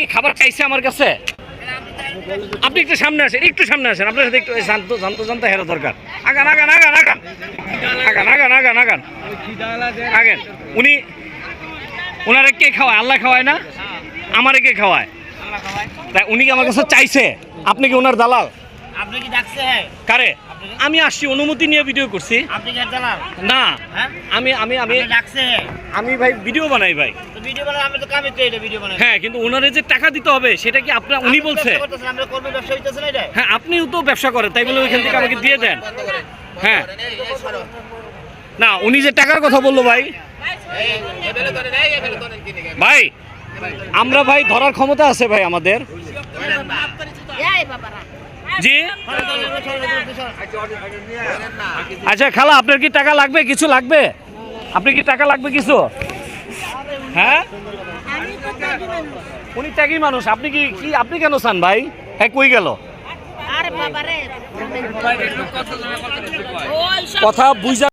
কি খাবার খাইছে আমার কাছে? আপনি একটু সামনে আসেন, একটু সামনে আসেন। আপনার সাথে একটু শান্ত শান্ত শান্ত হেরা দরকার। আগান আগান আগান আগান। আগান আগান আগান আগান। আগেন। উনি ওনারে কে খাওয়ায়? আল্লাহ খাওয়ায় না? আমারে কে খাওয়ায়? তাই উনি কি আমার কাছে চাইছে? আপনি কি ওনার দালাল? আপনি কি ডাকছে? হ্যাঁ কারে আমি আসছি অনুমতি নিয়ে ভিডিও করছি। না হ্যাঁ? আমি আমি আমি আমি ভাই ভিডিও বানাই ভাই। তো ভিডিও বানাই আমি তো কামে তো এটা ভিডিও বানাই। হ্যাঁ কিন্তু ওনারে যে টাকা দিতে হবে সেটা কি আপনার উনি বলছে? হ্যাঁ আপনিও তো ব্যবসা করেন তাই বলে ওইখান থেকে আমাকে দিয়ে দেন। হ্যাঁ। না উনি যে টাকার কথা বলল ভাই। ভাই আমরা ভাই ধরার ক্ষমতা আছে ভাই আমাদের। জি। আচ্ছা খালা আপনার কি টাকা লাগবে? কিছু লাগবে? আপনি কি টাকা লাগবে কিছু? হ্যাঁ? উনি ত্যাগী মানুষ। আপনি কি কি আপনি কেন চান ভাই? হ্যাঁ কই গেল? কথা বুঝা